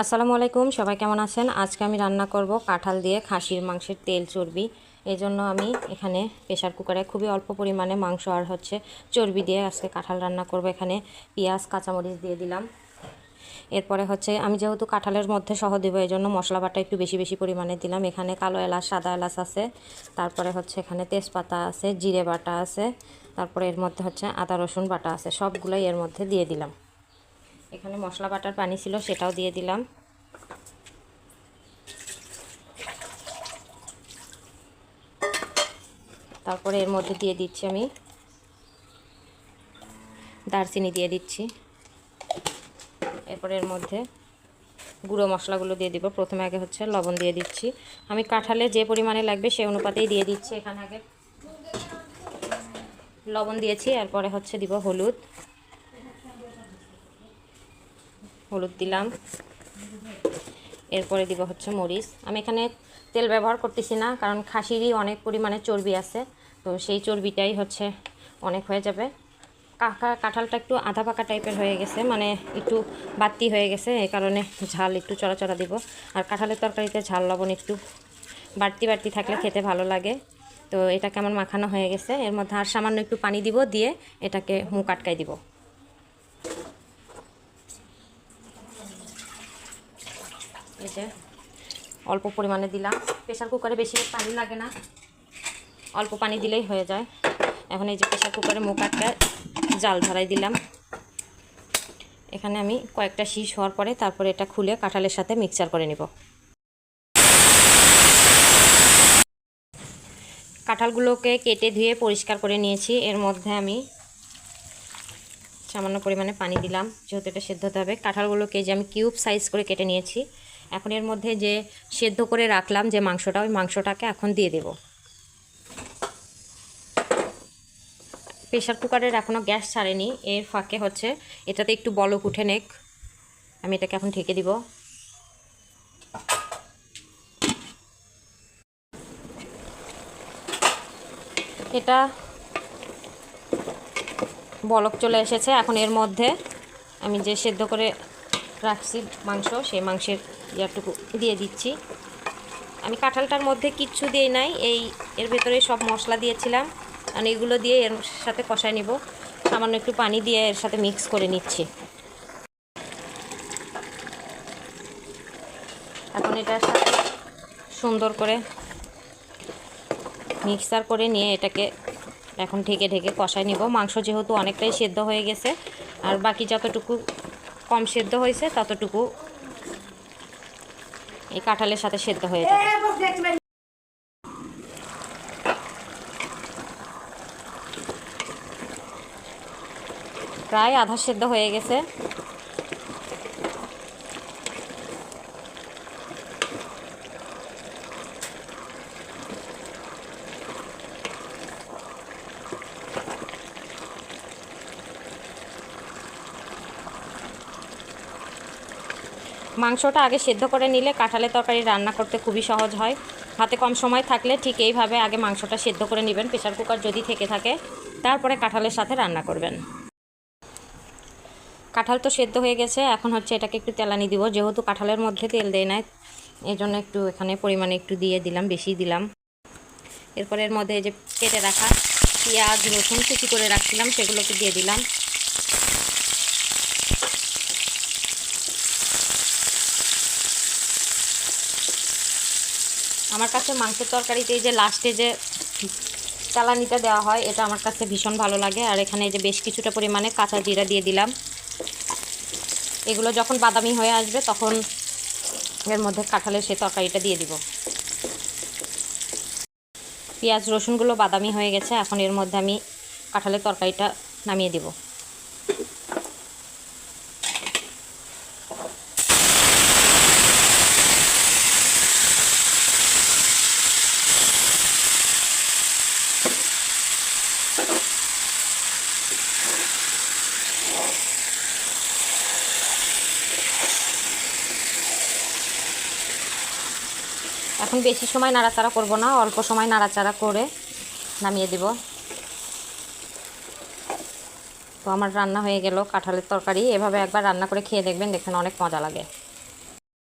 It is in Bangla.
আসসালামু আলাইকুম, সবাই কেমন আছেন? আজকে আমি রান্না করব কাঁঠাল দিয়ে খাসির মাংসের তেল চর্বি। এই জন্য আমি এখানে প্রেশার কুকারে খুবই অল্প পরিমাণে মাংস আর হচ্ছে চর্বি দিয়ে আজকে কাঁঠাল রান্না করব। এখানে পেঁয়াজ, কাঁচামরিচ দিয়ে দিলাম। এরপরে হচ্ছে আমি যেহেতু কাঁঠালের মধ্যে সহ দেবো এই জন্য মশলা বাটা একটু বেশি বেশি পরিমাণে দিলাম। এখানে কালো এলাচ, সাদা এলাচ আছে। তারপরে হচ্ছে এখানে তেজপাতা আছে, জিরে বাটা আছে। তারপরে এর মধ্যে হচ্ছে আদা, রসুন বাটা আছে। সবগুলোই এর মধ্যে দিয়ে দিলাম। এখানে মশলা বাটার পানি ছিল, সেটাও দিয়ে দিলাম। তারপরে এর মধ্যে দিয়ে দিচ্ছি আমি দারচিনি দিয়ে দিচ্ছি। এরপরে এর মধ্যে গুঁড়ো মশলাগুলো দিয়ে দিব। প্রথমে আগে হচ্ছে লবণ দিয়ে দিচ্ছি। আমি কাঁঠালে যে পরিমাণে লাগবে সেই অনুপাতেই দিয়ে দিচ্ছি। এখানে আগে লবণ দিয়েছি, এরপরে হচ্ছে দিব হলুদ। হলুদ দিলাম। এরপরে দিব হচ্ছে মরিচ। আমি এখানে তেল ব্যবহার করতেছি না, কারণ খাসিরই অনেক পরিমাণে চর্বি আছে। তো সেই চর্বিটাই হচ্ছে অনেক হয়ে যাবে। কাঁঠালটা একটু আধা পাকা টাইপের হয়ে গেছে মানে একটু বাতি হয়ে গেছে এই কারণে ঝাল একটু চড়াচড়া দিব। আর কাঁঠালের তরকারিতে ঝাল, লবণ একটু বাড়তি বাড়তি থাকলে খেতে ভালো লাগে। তো এটা কেমন মাখানো হয়ে গেছে, এর মধ্যে আর সামান্য একটু পানি দিব, দিয়ে এটাকে মুখ আটকাই দিব। এই যে, অল্প পরিমাণে দিলাম। প্রেশার কুকারে বেশি পানি লাগে না। অল্প পানি দিলেই হয়ে যায়। এখন এই যে প্রেশার কুকারে মুখ আটকায় জাল ধরাই দিলাম। এখানে আমি কয়েকটা শীষ হওয়ার পরে তারপরে এটা খুলে কাঁঠালের সাথে মিক্সচার করে নিব। কাঁঠালগুলোকে কেটে ধুয়ে পরিষ্কার করে নিয়েছি। এর মধ্যে আমি সামান্য পরিমাণে পানি দিলাম। যেহেতু এটা সেদ্ধ হবে, কাঁঠালগুলোকে যে আমি কিউব সাইজ করে কেটে নিয়েছি এখন এর মধ্যে যে সেদ্ধ করে রাখলাম যে মাংসটা, ওই মাংসটাকে এখন দিয়ে দেব। প্রেশার কুকারের এখনও গ্যাস ছাড়েনি, এর ফাঁকে হচ্ছে, এটাতে একটু বলক উঠে নেক। আমি এটাকে এখন ঢেকে দিব। এটা বলক চলে এসেছে, এখন এর মধ্যে আমি যে সেদ্ধ করে রাখছি মাংস, সেই মাংসের ইয়ারটুকু দিয়ে দিচ্ছি। আমি কাঁঠালটার মধ্যে কিচ্ছু দিয়ে নাই, এই এর ভেতরে সব মশলা দিয়েছিলাম। আর এগুলো দিয়ে এর সাথে কষায় নিব। সামান্য একটু পানি দিয়ে এর সাথে মিক্স করে নিচ্ছি। এখন এটার সাথে সুন্দর করে মিক্সার করে নিয়ে এটাকে এখন ঢেকে ঢেকে কষায় নিব। মাংস যেহেতু অনেকটাই সেদ্ধ হয়ে গেছে, আর বাকি যতটুকু কম সেদ্ধ হয়েছে ততটুকু এই কাঁঠালের সাথে সেদ্ধ হয়ে যাবে। প্রায় আধা সেদ্ধ হয়ে গেছে। মাংসটা আগে সেদ্ধ করে নিলে কাঁঠালের তরকারি রান্না করতে খুবই সহজ হয়। হাতে কম সময় থাকলে ঠিক এইভাবে আগে মাংসটা সেদ্ধ করে নেবেন প্রেশার কুকার যদি থেকে থাকে, তারপরে কাঁঠালের সাথে রান্না করবেন। কাঁঠাল তো সেদ্ধ হয়ে গেছে, এখন হচ্ছে এটাকে একটু তেলানি দিব। যেহেতু কাঁঠালের মধ্যে তেল দেয় না এই জন্য একটু এখানে পরিমাণে একটু দিয়ে দিলাম, বেশি দিলাম। এরপরে এর মধ্যে যে কেটে রাখা পেঁয়াজ, রসুন কুচি করে রাখছিলাম, সেগুলোকে দিয়ে দিলাম। আমার কাছে মাংসের তরকারিতে এই যে লাস্টে যে চালানিটা দেওয়া হয়, এটা আমার কাছে ভীষণ ভালো লাগে। আর এখানে যে বেশ কিছুটা পরিমাণে কাঁচা জিরা দিয়ে দিলাম। এগুলো যখন বাদামি হয়ে আসবে, তখন এর মধ্যে কাঁঠালের সে তরকারিটা দিয়ে দিব। পেঁয়াজ, রসুনগুলো বাদামি হয়ে গেছে, এখন এর মধ্যে আমি কাঁঠালের তরকারিটা নামিয়ে দেবো। এখন বেশি সময় নাড়াচাড়া করব না, অল্প সময় নাড়াচাড়া করে নামিয়ে দেব। তো আমার রান্না হয়ে গেল কাঁঠালের তরকারি। এভাবে একবার রান্না করে খেয়ে দেখবেন দেখবেন অনেক মজা লাগে।